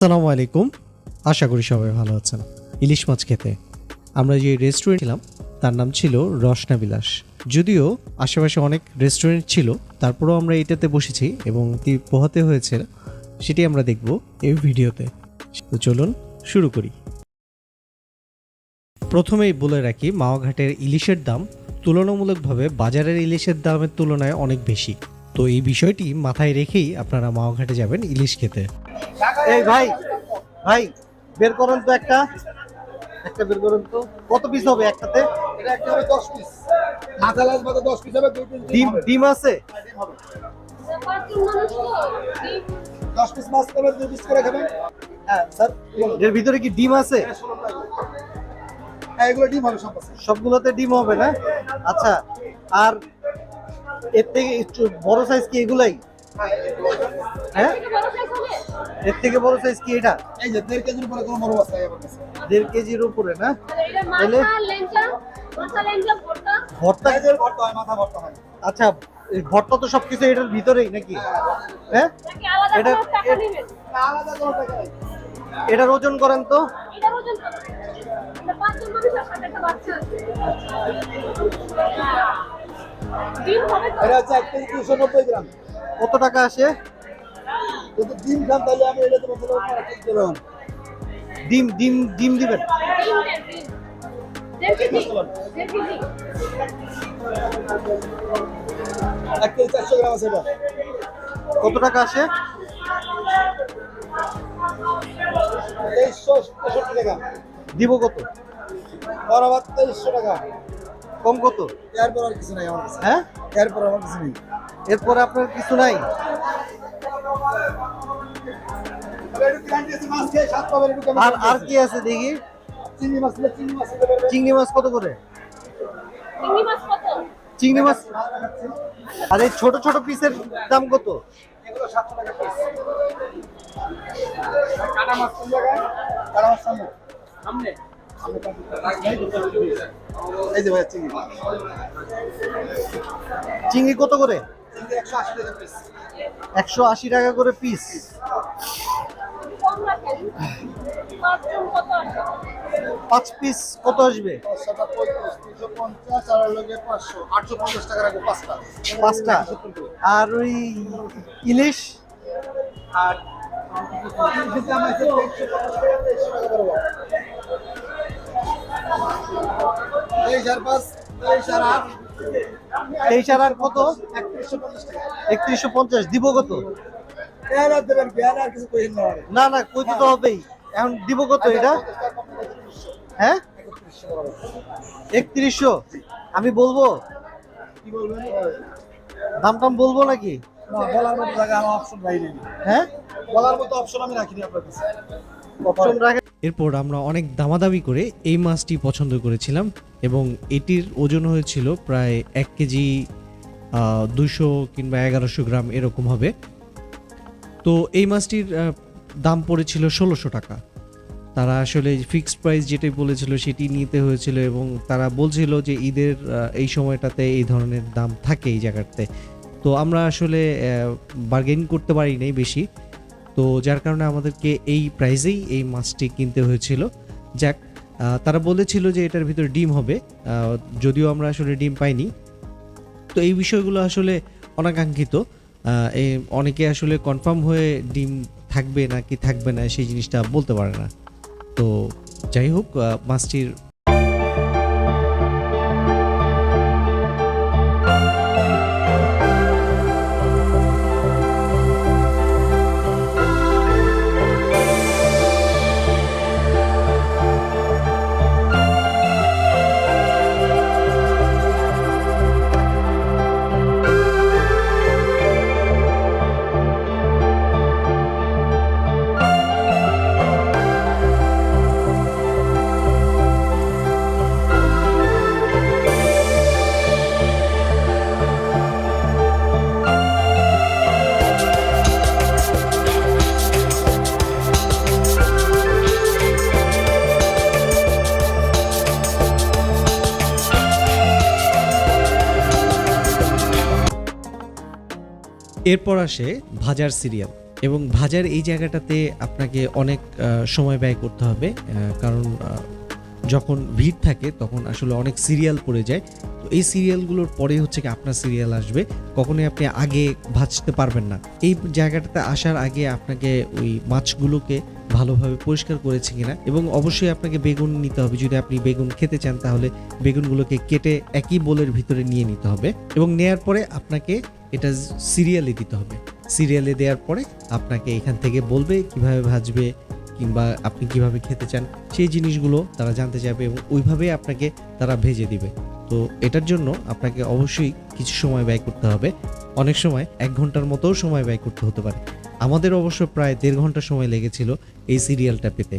আসসালামু আলাইকুম। আশা করি সবাই ভালো আছেন। ইলিশ মাছ খেতে। আমরা যে রেস্টুরেন্ট ছিলাম, তার নাম ছিল রসনা বিলাস যদিও আশেপাশে অনেক রেস্টুরেন্ট ছিল, তারপরেও আমরা এটাতে বসেছি এবং কি পোহাতে হয়েছে, সেটি আমরা দেখব এই ভিডিওতে। তো চলুন, শুরু করি। প্রথমেই বলে রাখি মাওয়াঘাটের ইলিশের দাম তুলনামূলকভাবে বাজারের ইলিশের দামের তুলনায় অনেক বেশি। তো এই বিষয়টি মাথায় রেখেই আপনারা মাওয়াঘাটে যাবেন ইলিশ খেতে। এই ভাই ভাই বের করুন তো একটা। একটা বের করুন তো। কত পিস হবে একটাতে এটা একটা হবে দশ পিস মাথা মাথা পিস হবে ডিম ডিম আছে? দশ পিস মাছ দুই পিস করে খাবেন হ্যাঁ স্যার এর ভিতরে কি ডিম আছে? হ্যাঁ এগুলো ডিম হবে সব সবগুলোতে ডিম হবে না? আচ্ছা আর এর থেকে একটু বড় সাইজ কি এগুলাই? হ্যাঁ এর থেকে বড় সাইজ কি এটা? এই যে দেড় কেজির উপরে কোনো বড় মাছ নাই আমার কাছে। দেড় কেজির উপরে না? তাহলে? ভর্তা। ভর্তা? হয় মাথা ভর্তা হয়। আচ্ছা এই ভর্তা তো সবকিছু এটার ভিতরেই নাকি? হ্যাঁ? এটা না, আলাদা কোনো টাকা নাই। এটার ওজন করেন তো? কত টাকা আসে? যদি ডিম খান তাহলে আমি এটা সাথে এক ডিম ডিম ডিম দিবেন? এক কেজি চারশো গ্রাম আছে এটা। কত টাকা আসে? তেইশশো তেষট্টি টাকা। দিব কত? বরাবর তেইশশো টাকা। কম কত? এরপর আর কিছু নাই আমার কাছে। হ্যাঁ? এরপর আমার কিছু নেই। এরপরে আপনার কিছু নাই? আর আর কি আছে দেখি? চিংড়ি মাছ চিংড়ি মাছ কত? করে চিংড়ি মাছ? আর এই ছোট ছোট পিসের দাম কত? চিংড়ি। চিংড়ি কত করে? একশো আশি টাকা করে পিস পাঁচ পিস কত আসবে? পাঁচটা। আর ওই ইলিশ? আর। তেইশ আর কত? টাকা একত্রিশশো পঞ্চাশ দিব কত? না না না কইতে তো হবেই। এখন দিব কত এটা? হ্যাঁ? একত্রিশশো। আমি বলব? দাম টাম বলব নাকি? বলার মতো জায়গা আমার অপশন বাইরে হ্যাঁ? বলার মতো অপশন আমি রাখিনি আপনার কাছে। অপশন রাখে এরপর আমরা অনেক দামাদামি করে এই মাছটি পছন্দ করেছিলাম এবং এটির ওজন হয়েছিল প্রায় এক কেজি দুশো কিংবা এগারোশো গ্রাম এরকম হবে। তো এই মাছটির দাম পড়েছিল ষোলোশো টাকা। তারা আসলে ফিক্সড প্রাইস যেটাই বলেছিল সেটি নিতে হয়েছিল এবং তারা বলছিল যে ঈদের এই সময়টাতে এই ধরনের দাম থাকে এই জায়গাতে। তো আমরা আসলে বার্গেন করতে পারি নাই বেশি। তো যার কারণে আমাদেরকে এই প্রাইজেই এই মাছটি কিনতে হয়েছিল। যাক তারা বলেছিল যে এটার ভিতরে ডিম হবে। যদিও আমরা আসলে ডিম পাইনি তো এই বিষয়গুলো আসলে অনাকাঙ্ক্ষিত। এই অনেকে আসলে কনফার্ম হয়ে ডিম থাকবে নাকি থাকবে না সেই জিনিসটা বলতে পারে না। তো যাই হোক মাছটির এরপর আসে ভাজার সিরিয়াল। এবং ভাজার এই জায়গাটাতে আপনাকে অনেক সময় ব্যয় করতে হবে কারণ যখন ভিড় থাকে তখন আসলে অনেক সিরিয়াল পড়ে যায়। তো এই সিরিয়ালগুলোর পরে হচ্ছে কি আপনার সিরিয়াল আসবে। কখনোই আপনি আগে ভাজতে পারবেন না। এই জায়গাটাতে আসার আগে আপনাকে ওই মাছগুলোকে ভালোভাবে পরিষ্কার করেছে কিনা এবং অবশ্যই আপনাকে বেগুন নিতে হবে। যদি আপনি বেগুন খেতে চান তাহলে বেগুনগুলোকে কেটে একই বোলের ভিতরে নিয়ে নিতে হবে। এবং নেয়ার পরে আপনাকে এটা সিরিয়ালে দিতে হবে। সিরিয়ালে দেওয়ার পরে আপনাকে এখান থেকে বলবে কীভাবে ভাজবে কিংবা আপনি কীভাবে খেতে চান। সেই জিনিসগুলো তারা জানতে চাইবে এবং ওইভাবে আপনাকে তারা ভেজে দিবে। তো এটার জন্য আপনাকে অবশ্যই কিছু সময় ব্যয় করতে হবে। অনেক সময় এক ঘণ্টার মতোও সময় ব্যয় করতে হতে পারে। আমাদের অবশ্য প্রায় দেড় ঘণ্টা সময় লেগেছিল এই সিরিয়ালটা পেতে।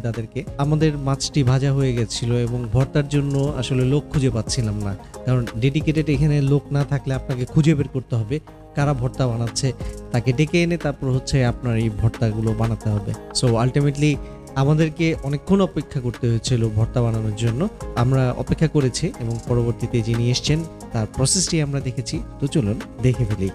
হবে তাদেরকে। আমাদের মাছটি ভাজা হয়ে গেছিল এবং ভর্তার জন্য আসলে লোক খুঁজে পাচ্ছিলাম না। কারণ ডেডিকেটেড এখানে লোক না থাকলে আপনাকে খুঁজে বের করতে হবে কারা ভর্তা বানাচ্ছে। তাকে ডেকে এনে তারপর হচ্ছে আপনার এই ভর্তাগুলো বানাতে হবে। সো আলটিমেটলি আমাদেরকে অনেকক্ষণ অপেক্ষা করতে হয়েছিল ভর্তা বানানোর জন্য। আমরা অপেক্ষা করেছি এবং পরবর্তীতে যিনি এসছেন, তার প্রসেসটি আমরা দেখেছি। তো চলুন দেখে ফেলি।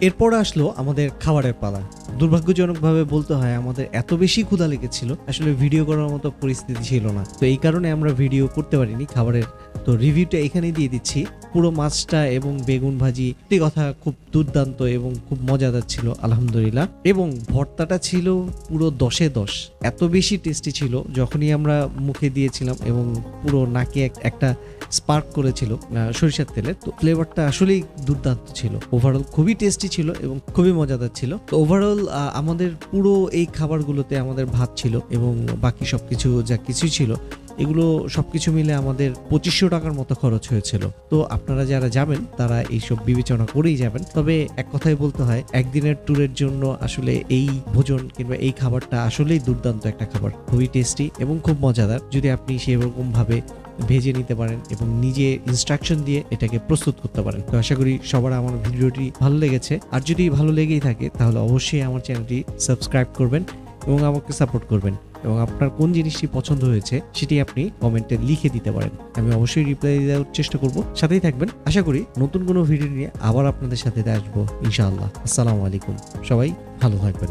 এরপর আসলো আমাদের খাবারের পালা। দুর্ভাগ্যজনকভাবে বলতে হয়, আমাদের এত বেশি ক্ষুধা লেগেছিল, আসলে ভিডিও করার মতো পরিস্থিতি ছিল না। তো এই কারণে আমরা ভিডিও করতে পারিনি, খাবারের তো রিভিউটা এখানেই দিয়ে দিচ্ছি। পুরো মাছটা এবং বেগুন ভাজি, সত্যি কথা খুব দুর্দান্ত এবং খুব মজাদার ছিল, আলহামদুলিল্লাহ। এবং ভর্তাটা ছিল পুরো দশে দশ, এত বেশি টেস্টি ছিল, যখনই আমরা মুখে দিয়েছিলাম এবং পুরো নাকে এক- একটা স্পার্ক করেছিল সরিষার তেলে, তো ফ্লেভারটা আসলেই দুর্দান্ত ছিল। ওভারঅল খুবই টেস্টি ছিল এবং খুবই মজাদার ছিল। তো ওভারঅল আমাদের পুরো এই খাবারগুলোতে আমাদের ভাত ছিল এবং বাকি সব কিছু যা কিছু ছিল, এগুলো সব কিছু মিলে আমাদের পঁচিশশো টাকার মতো খরচ হয়েছিল। তো আপনারা যারা যাবেন, তারা এইসব বিবেচনা করেই যাবেন। তবে এক কথাই বলতে হয়, একদিনের ট্যুরের জন্য আসলে এই ভোজন কিংবা এই খাবারটা আসলেই দুর্দান্ত একটা খাবার। খুবই টেস্টি এবং খুব মজাদার। যদি আপনি সেরকম ভাবে ভেজে নিতে পারেন এবং নিজে ইনস্ট্রাকশন দিয়ে এটাকে প্রস্তুত করতে পারেন। তো আশা করি সবার আমার ভিডিওটি ভালো লেগেছে। আর যদি ভালো লেগেই থাকে, তাহলে অবশ্যই আমার চ্যানেলটি সাবস্ক্রাইব করবেন এবং আমাকে সাপোর্ট করবেন। এবং আপনার কোন জিনিসটি পছন্দ হয়েছে, সেটি আপনি কমেন্টে লিখে দিতে পারেন। আমি অবশ্যই রিপ্লাই দেওয়ার চেষ্টা করব। সাথেই থাকবেন। আশা করি নতুন কোনো ভিডিও নিয়ে আবার আপনাদের সাথে আসব, ইনশাআল্লাহ। আসসালামু আলাইকুম। সবাই ভালো থাকবেন।